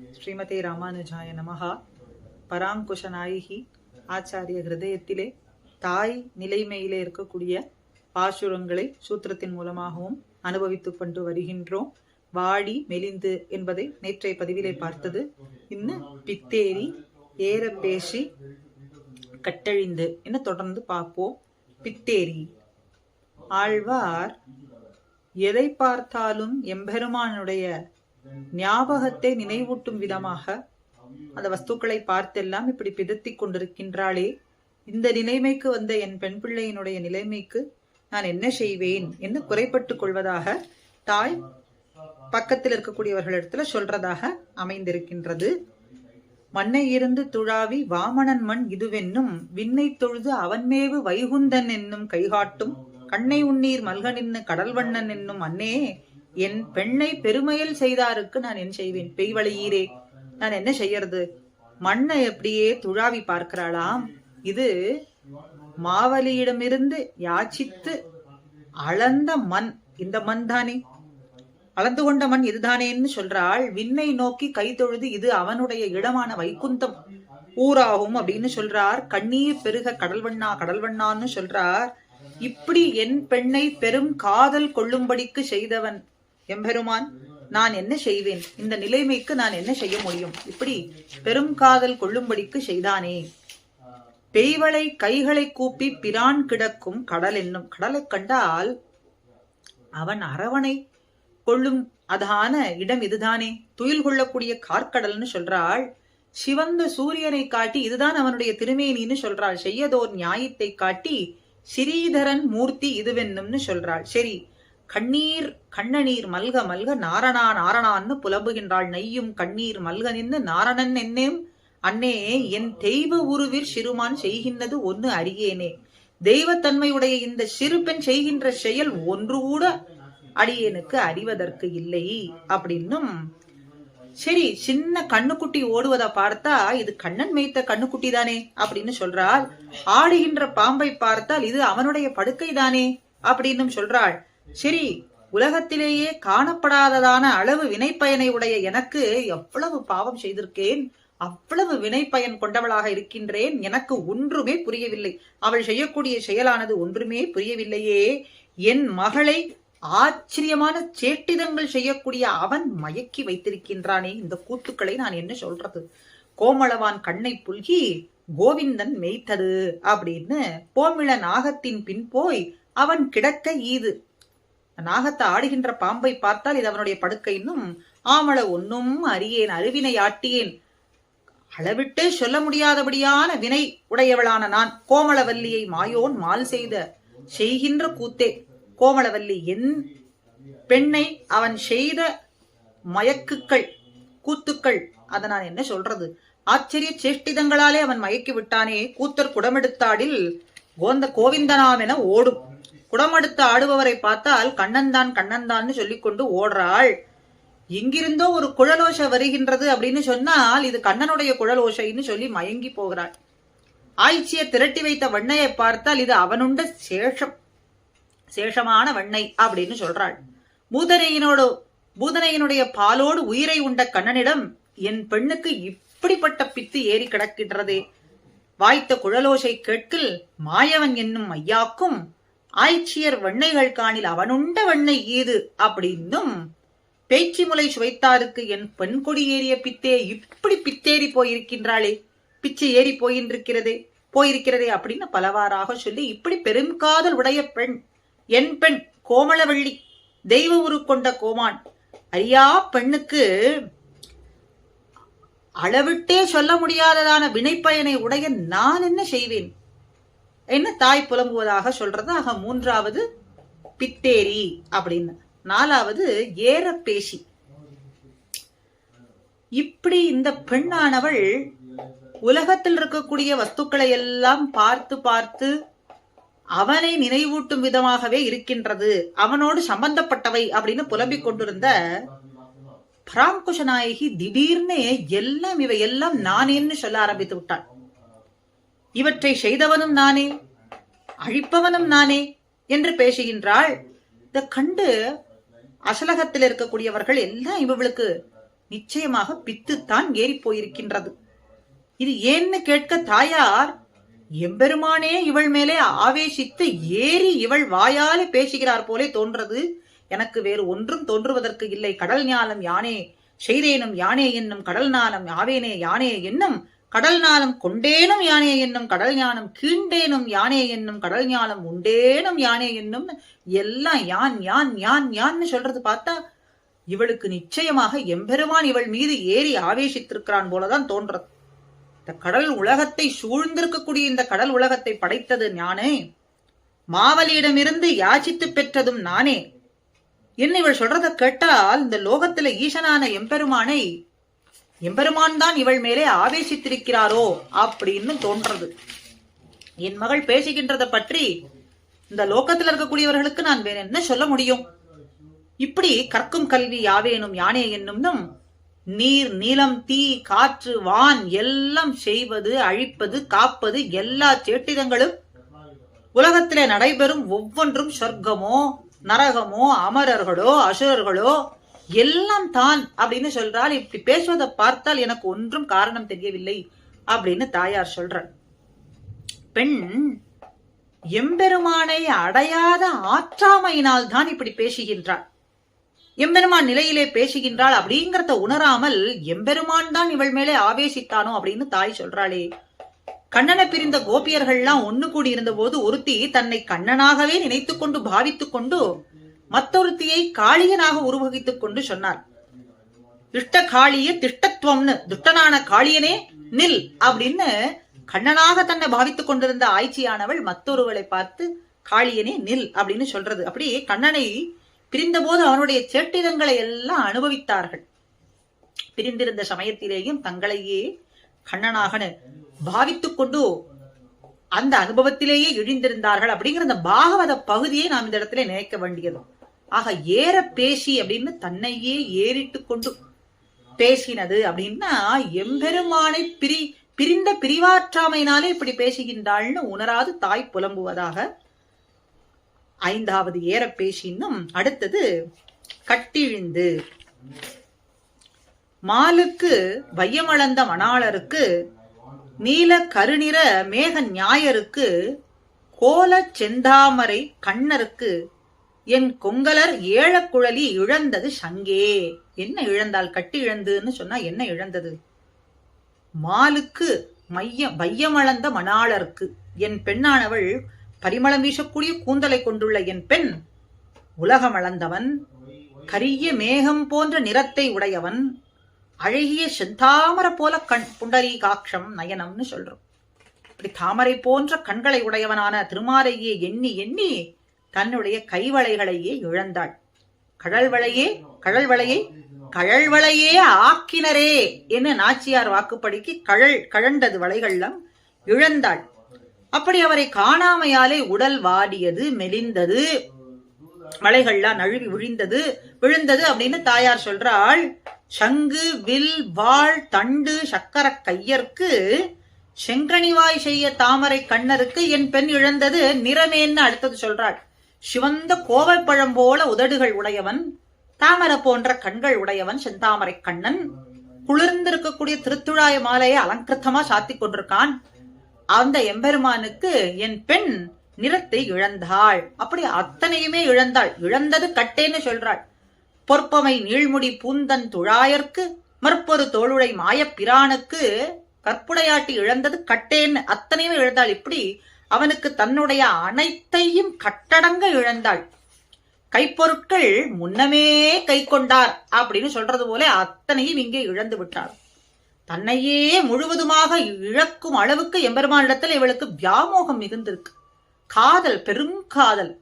ஸ்ரீமதி ராமானுஜாய நமஹா. பராங்குஷநாயகி ஆச்சாரிய ஹிருதயத்திலே தாய் நிலைமையிலே இருக்கக்கூடிய பாசுரங்களை சூத்திரத்தின் மூலமாகவும் அனுபவித்துக் கொண்டு வருகின்றோம். வாடி மெலிந்து என்பதை நேற்றைய பதிவிலே பார்த்தது. இன்னும் பித்தேரி ஏற பேசி கட்டழிந்து. என்ன தொடர்ந்து பார்ப்போம். பித்தேரி. ஆழ்வார் எதை பார்த்தாலும் எம்பெருமானுடைய ஞாபகத்தை நினைவூட்டும் விதமாக அந்த வஸ்துக்களை பார்த்தெல்லாம் இப்படி பிதத்தி கொண்டிருக்கின்றாளே. இந்த நிலைமைக்கு வந்த என் பெண் பிள்ளையினுடைய நிலைமைக்கு நான் என்ன செய்வேன் என்று குறைப்பட்டுக் கொள்வதாக தாய் பக்கத்தில் இருக்கக்கூடியவர்களிடத்துல சொல்றதாக அமைந்திருக்கின்றது. மண்ணை இருந்து துழாவி வாமணன் மண் இதுவென்னும் விண்ணை தொழுது அவன்மேவு வைகுந்தன் என்னும் கைகாட்டும் கண்ணை உண்ணீர் மல்கனின்னு கடல்வண்ணன் என்னும் அன்னே என் பெண்ணை பெருமையில் செய்தாருக்கு நான் என்ன செய்வேன்? பெய்வழியீரே நான் என்ன செய்யறது? மண்ணை எப்படியே துழாவி பார்க்கிறாளாம். இது மாவலியிடமிருந்து யாச்சித்து அளந்த மண். இந்த மண் தானே? அளந்து கொண்ட மண் இதுதானேன்னு சொல்றாள். விண்ணை நோக்கி கை தொழுது இது அவனுடைய இடமான வைகுந்தம். ஊராகும் அப்படின்னு சொல்றார். கண்ணீர் பெருக கடல்வண்ணா கடல்வண்ணான்னு சொல்றார். இப்படி என் பெண்ணை பெரும் காதல் கொள்ளும்படிக்கு செய்தவன் எம்பெருமான் நான் என்ன செய்வேன்? இந்த நிலைமைக்கு நான் என்ன செய்ய முடியும்? இப்படி பெரும் காதல் கொள்ளும்படிக்கு செய்தானே. பெய்வளை கைகளை கூப்பி பிரான் கிடக்கும் கடல் என்னும் கடலை கண்டால் அவன் அரவணை கொள்ளும் அதான இடம் இதுதானே. துயில் கொள்ளக்கூடிய கார்க்கடல்னு சொல்றாள். சிவந்த சூரியனை காட்டி இதுதான் அவனுடைய திருமேனின்னு சொல்றாள். செய்யதோர் நியாயத்தை காட்டி ஸ்ரீதரன் மூர்த்தி இதுவென்னும்னு சொல்றாள். சரி கண்ணீர் கண்ணநீர் மல்க மல்க நாரணா நாரணான்னு புலம்புகின்றாள். நெய்யும் கண்ணீர் மல்க நின்று நாரணன் என்னேம்? அன்னே என் தெய்வ உருவிற் சிறுமான் செய்கின்றது ஒன்னு அறியேனே. தெய்வத்தன்மையுடைய இந்த சிறு பெண் செய்கின்ற செயல் ஒன்று கூட அடியேனுக்கு அறிவதற்கு இல்லை அப்படின்னும். சரி சின்ன கண்ணுக்குட்டி ஓடுவதை பார்த்தா இது கண்ணன் மேய்த்த கண்ணுக்குட்டி தானே அப்படின்னு சொல்றாள். ஆடுகின்ற பாம்பை பார்த்தால் இது அவனுடைய படுக்கை தானே அப்படின்னும் சொல்றாள். சரி உலகத்திலேயே காணப்படாததான அளவு வினைப்பயனை உடைய எனக்கு எவ்வளவு பாவம் செய்திருக்கேன்? அவ்வளவு வினைப்பயன் கொண்டவளாக இருக்கின்றேன்? எனக்கு ஒன்றுமே புரியவில்லை. அவள் செய்யக்கூடிய செயலானது ஒன்றுமே புரியவில்லையே. என் மகளை ஆச்சரியமான சேட்டிதங்கள் செய்யக்கூடிய அவன் மயக்கி வைத்திருக்கின்றானே. இந்த கூத்துக்களை நான் என்ன சொல்றது? கோமளவான் கண்ணை புல்கி கோவிந்தன் மெய்த்தது அப்படின்னு கோமிள நாகத்தின் பின் போய் அவன் கிடக்க ஈது. நாகத்தை ஆடுகின்ற பாம்பை பார்த்தால் இது அவனுடைய படுக்கை இன்னும் ஆமள ஒன்னும் அறியேன் அருவினை ஆட்டியேன். அளவிட்டே சொல்ல முடியாதபடியான வினை உடையவளான நான். கோமளவல்லியை மாயோன் மால் செய்த செய்கின்ற கூத்தே. கோமளவல்லி என் பெண்ணை அவன் செய்த மயக்குக்கள் கூத்துக்கள். அதை நான் என்ன சொல்றது? ஆச்சரிய சேஷ்டிதங்களாலே அவன் மயக்கி விட்டானே. கூத்தர் குடமெடுத்தாடில் கோந்த கோவிந்தனாமென ஓடும். குடமெடுத்து ஆடுபவரை பார்த்தால் கண்ணன்தான் கண்ணன்தான்னு சொல்லிக்கொண்டு ஓடுறாள். எங்கிருந்தோ ஒரு குழலோச வருகின்றது அப்படின்னு சொன்னால் இது கண்ணனுடைய குழலோசைன்னு சொல்லி மயங்கி போகிறாள். ஆய்ச்சியை திரட்டி வைத்த வண்ணையை பார்த்தால் இது அவனுண்ட சேஷம் சேஷமான வண்ணை அப்படின்னு சொல்றாள். பூதனையினோடு பூதனையினுடைய பாலோடு உயிரை உண்ட கண்ணனிடம் என் பெண்ணுக்கு இப்படிப்பட்ட பித்து ஏறி கிடக்கின்றதே. வாய்த்த குழலோசை கேட்கில் மாயவன் என்னும் ஐயாக்கும் ஆய்ச்சியர் வெண்ணைகள் காணில் அவனுண்ட வெண்ணை ஈது அப்படின்னும் பேச்சு முலை சுவைத்தாருக்கு என் பெண் கொடி ஏறிய பித்தே இப்படி பித்தேறி போயிருக்கின்றாளே. பிச்சு ஏறி போயின்றிருக்கிறதே போயிருக்கிறதே அப்படின்னு பலவாறாக சொல்லி இப்படி பெரும் காதல் உடைய பெண் என் பெண் கோமளவள்ளி தெய்வ உரு கொண்ட கோமான் ஐயா பெண்ணுக்கு அளவிட்டே சொல்ல முடியாததான வினைப்பயனை உடைய நான் என்ன செய்வேன்? என்ன தாய் புலம்புவதாக சொல்றது? ஆக மூன்றாவது பித்தேரி அப்படின்னு. நாலாவது ஏற பேசி இப்படி இந்த பெண்ணானவள் உலகத்தில் இருக்கக்கூடிய வஸ்துக்களை எல்லாம் பார்த்து பார்த்து அவனை நினைவூட்டும் விதமாகவே இருக்கின்றது. அவனோடு சம்பந்தப்பட்டவை அப்படின்னு புலம்பிக் கொண்டிருந்த பராங்குஷ நாயகி திடீர்னு எல்லாம் இவை எல்லாம் நானேன்னு சொல்ல ஆரம்பித்து விட்டாள். இவற்றை செய்தவனும் நானே அழிப்பவனும் நானே என்று பேசுகின்றாள். இதை கண்டு அசலகத்தில் இருக்கக்கூடியவர்கள் எல்லாம் இவளுக்கு நிச்சயமாக பித்துத்தான் ஏறி போயிருக்கின்றது இது ஏன்னு கேட்க தாயார் எம்பெருமானே இவள் மேலே ஆவேசித்து ஏறி இவள் வாயாலே பேசுகிறார் போலே தோன்றது. எனக்கு வேறு ஒன்றும் தோன்றுவதற்கு இல்லை. கடல் ஞானம் யானே செய்தேனும் யானே என்னும் கடல் ஞானம் யாவேனே யானே என்னும் கடல் ஞானம் கொண்டேனும் யானே என்னும் கடல் ஞானம் கீண்டேனும் யானே என்னும் கடல் ஞானம் உண்டேனும் யானே என்னும் எல்லாம் யான் யான் யான் யான்னு சொல்றது பார்த்தா இவளுக்கு நிச்சயமாக எம்பெருமான் இவள் மீது ஏறி ஆவேசித்திருக்கிறான் போலதான் தோன்றது. இந்த கடல் உலகத்தை சூழ்ந்திருக்கக்கூடிய இந்த கடல் உலகத்தை படைத்தது ஞானே மாவலியிடமிருந்து யாச்சித்து பெற்றதும் நானே. என்ன இவள் சொல்றத கேட்டால் இந்த லோகத்துல ஈசனான எம்பெருமானை எம்பெருமான் தான் இவள் மேலே ஆவேசித்திருக்கிறாரோ அப்படின்னு தோன்றது. என் மகள் பேசுகின்றதை பற்றி இந்த லோக்கத்தில் இருக்கக்கூடியவர்களுக்கு நான் வேற என்ன சொல்ல முடியும்? இப்படி கற்கும் கல்வி யாவேனும் யானே என்னும் நீர் நீளம் தீ காற்று வான் எல்லாம் செய்வது அழிப்பது காப்பது எல்லா சேட்டிதங்களும் உலகத்திலே நடைபெறும் ஒவ்வொன்றும் சொர்க்கமோ நரகமோ அமரர்களோ அசுரர்களோ எல்லாம் தான் அப்படின்னு சொல்றாள் இப்படி பேசுவதை பார்த்தால் எனக்கு ஒன்றும் காரணம் தெரியவில்லை அப்படின்னு தாயார் சொல்றாள். பெண் எம்பெருமானை அடையாத ஆற்றாமையினால் தான் இப்படி பேசுகின்றாள். எம்பெருமான் நிலையிலே பேசுகின்றாள் அப்படிங்கறத உணராமல் எம்பெருமான் தான் இவள் மேலே ஆவேசித்தானோ அப்படின்னு தாய் சொல்றாளே. கண்ணனை பிரிந்த கோபியர்கள்லாம் ஒண்ணு கூடி இருந்தபோது ஒருத்தி தன்னை கண்ணனாகவே நினைத்துக் கொண்டு பாவித்துக் கொண்டு மத்தொருத்தியை காளியனாக உருவகித்துக் கொண்டு சொன்னார் திஷ்ட காளிய திஷ்டத்துவம்னு துஷ்டனான காளியனே நில் அப்படின்னு கண்ணனாக தன்னை பாவித்துக் கொண்டிருந்த ஆய்ச்சியானவள் மற்றொருவளை பார்த்து காளியனே நில் அப்படின்னு சொல்றது. அப்படி கண்ணனை பிரிந்தபோது அவனுடைய சேட்டிதங்களை எல்லாம் அனுபவித்தார்கள். பிரிந்திருந்த சமயத்திலேயும் தங்களையே கண்ணனாக பாவித்துக் கொண்டு அந்த அனுபவத்திலேயே இழிந்திருந்தார்கள் அப்படிங்கிற அந்த பாகவத பகுதியை நாம் இந்த இடத்துல நினைக்க வேண்டியதும். ஆக ஏற பேசி அப்படின்னு தன்னையே ஏறிட்டு கொண்டு பேசினது அப்படின்னா எம்பெருமானை பிரி பிரிந்த பிரிவாற்றாமையினாலே இப்படி பேசுகின்றாள்னு உணராது தாய் புலம்புவதாக. ஐந்தாவது ஏற பேசினும் அடுத்தது கட்டிழிந்து. மாலுக்கு வையமளந்த மணாளருக்கு நீல கருநிற மேக ஞாயருக்கு கோல செந்தாமரை கண்ணருக்கு என் கொங்கலர் ஏழக்குழலி இழந்தது சங்கே. என்ன இழந்தால் கட்டி இழந்துன்னு சொன்னா என்ன இழந்தது? மாலுக்கு மைய வையமளந்த மணாளர்க்கு. என் பெண்ணானவள் பரிமளம் வீசக்கூடிய கூந்தலை கொண்டுள்ள என் பெண் உலகமளந்தவன் கரிய மேகம் போன்ற நிறத்தை உடையவன் அழகிய செந்தாமர போல கண் புண்டரீகாட்சம் நயனம்னு சொல்றோம். இப்படி தாமரை போன்ற கண்களை உடையவனான திருமாரையே எண்ணி எண்ணி தன்னுடைய கைவளைகளையே இழந்தாள். கடல்வளையே கழல் கழல்வளையே ஆக்கினரே என்று நாச்சியார் வாக்குப்படிக்கு கழல் கழண்டது வளைகள்லாம் இழந்தாள். அப்படி அவரை காணாமையாலே உடல் வாடியது மெலிந்தது மலைகள்லாம் நழுவி விழுந்தது விழுந்தது அப்படின்னு தாயார் சொல்றாள் சங்கு வில் வாழ் தண்டு சக்கர கையர்க்கு செங்கனிவாய் செய்ய தாமரை கண்ணருக்கு என் பெண் இழந்தது நிறமேன்னு அடுத்தது சொல்றாள். சிவந்த கோவைப்பழம் போல உதடுகள் உடையவன் தாமரை போன்ற கண்கள் உடையவன் செந்தாமரை கண்ணன். குளிர்ந்திருக்கக்கூடிய திருத்துழாய மாலையை அலங்கிருத்தமா சாத்தி கொண்டிருக்கான். அந்த எம்பெருமானுக்கு என் பெண் நிறத்தை இழந்தாள். அப்படி அத்தனையுமே இழந்தாள். இழந்தது கட்டேன்னு சொல்றாள். பொற்பமை நீழ்முடி பூந்தன் துழாயர்க்கு மற்பொரு தோளுடை மாயப் பிரானுக்கு கற்புடையாட்டி இழந்தது கட்டேன்னு அத்தனையுமே இழந்தாள். இப்படி அவனுக்கு தன்னுடைய அனைத்தையும் கட்டடங்க இழந்தாள். கைப்பொருட்கள் முன்னமே கை கொண்டார் அப்படின்னு சொல்றது போல அத்தனையும் இங்கே இழந்து விட்டாள். தன்னையே முழுவதுமாக இழக்கும் அளவுக்கு எம்பெருமானிடத்தில் இவளுக்கு வியாமோகம் மிகுந்திருக்கு. காதல் பெருங்காதல்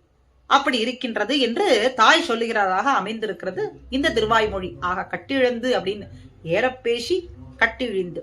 அப்படி இருக்கின்றது என்று தாய் சொல்லுகிறதாக அமைந்திருக்கிறது. இந்த திருவாய்மொழி. ஆக கட்டிழந்து அப்படின்னு ஏறப்பேசி கட்டிழிந்து.